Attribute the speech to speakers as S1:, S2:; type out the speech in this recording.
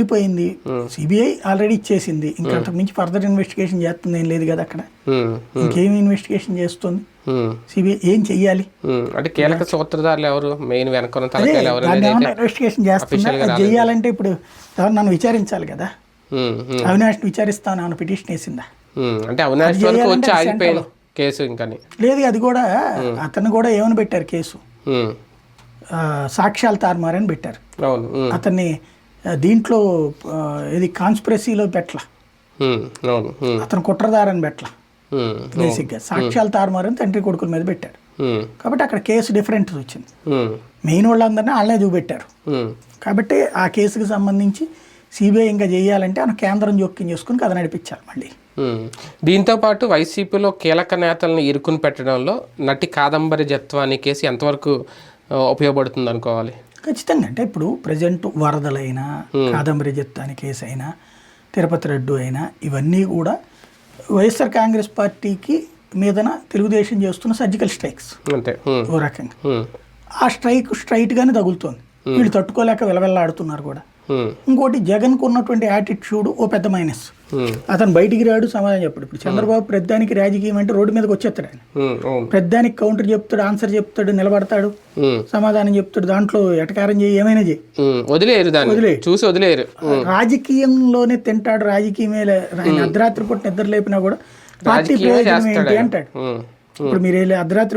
S1: వెళ్ళిపోయింది. CBI already ఇచ్చేసింది. ఇంకా అంతకు మించి ఫర్దర్ ఇన్వెస్టిగేషన్ చేస్తుంది ఏం లేదు కదా అక్కడ. ఇంకేం ఇన్వెస్టిగేషన్ చేస్తుంది? సిబిఐ ఏం చెయ్యాలి.
S2: అంటే కీలక సూత్రధారులు ఎవరు? మెయిన్
S1: ఇన్వెస్టిగేషన్ చేస్తుందా అది చెయ్యాలంటే ఇప్పుడు ఎవరు నన్ను విచారించాలి కదా? అవినాష్ని విచారిస్తాను ఆమె పిటిషన్ వేసిందా.
S2: అంటే అవినాష్ వచ్చి ఆగిపోయింది కేసు ఇంకని.
S1: లేదు అది కూడా అతను కూడా ఏమని పెట్టారు కేసు? సాక్ష్యాలు తారుమారని పెట్టారు. అతన్ని దీంట్లో ఇది కాన్స్పిరసీలో పెట్టల.
S2: ఉమ్,
S1: అతను కుట్రదారని పెట్టల. బేసిక్గా. సాక్ష్యాలు తారుమారని తండ్రి కొడుకుల మీద పెట్టారు
S2: ఉమ్,
S1: కాబట్టి అక్కడ కేసు డిఫరెంట్ వచ్చింది. మెయిన్ వాళ్ళందరినీ వాళ్ళనే చూపెట్టారు. కాబట్టి ఆ కేసుకి సంబంధించి సిబిఐ ఇంకా చేయాలంటే ఆయన కేంద్రం జోక్యం చేసుకుని కథ నడిపించాలి మళ్ళీ.
S2: దీంతో పాటు వైసీపీలో కీలక నేతలను ఇరుకుని పెట్టడంలో నటి కాదంబరి జత్వాని కేసు ఎంతవరకు ఉపయోగపడుతుంది అనుకోవాలి
S1: ఖచ్చితంగా. అంటే ఇప్పుడు ప్రజెంట్ వరదలైనా కాదంబరి జత్తాని కేసు అయినా తిరుపతి రెడ్డు అయినా ఇవన్నీ కూడా వైఎస్ఆర్ కాంగ్రెస్ పార్టీకి మీదన తెలుగుదేశం చేస్తున్న సర్జికల్ స్ట్రైక్స్
S2: అంతే. ఉమ్,
S1: ఓ రకంగా.
S2: ఉమ్,
S1: ఆ స్ట్రైక్ స్ట్రైట్గానే తగులుతోంది. వీళ్ళు తట్టుకోలేక విలవెల్లాడుతున్నారు కూడా. ఇంకోటి జగన్కు ఉన్నటువంటి యాటిట్యూడ్ ఓ పెద్ద మైనస్
S2: ఉమ్,
S1: అతను బయటికి రాడు సమాధానం చెప్పడు. ఇప్పుడు చంద్రబాబు ప్రధానికి రాజకీయం అంటే రోడ్డు మీదకి వచ్చేస్తాడు ఆయన. ప్రధానికి కౌంటర్ చెప్తాడు ఆన్సర్ చెప్తాడు నిలబడతాడు. సమాధానం చెప్తాడు దాంట్లో ఎటకారం చేయి ఏమైనా చేయి.
S2: చూసి
S1: రాజకీయంలోనే తింటాడు రాజకీయమే ఆయన అర్ధరాత్రి పూట నిద్ర లేపినా కూడా పార్టీ ప్రయోజనం ఏంటి. అంటాడు. ఇప్పుడు మీరు వెళ్ళి అర్ధరాత్రి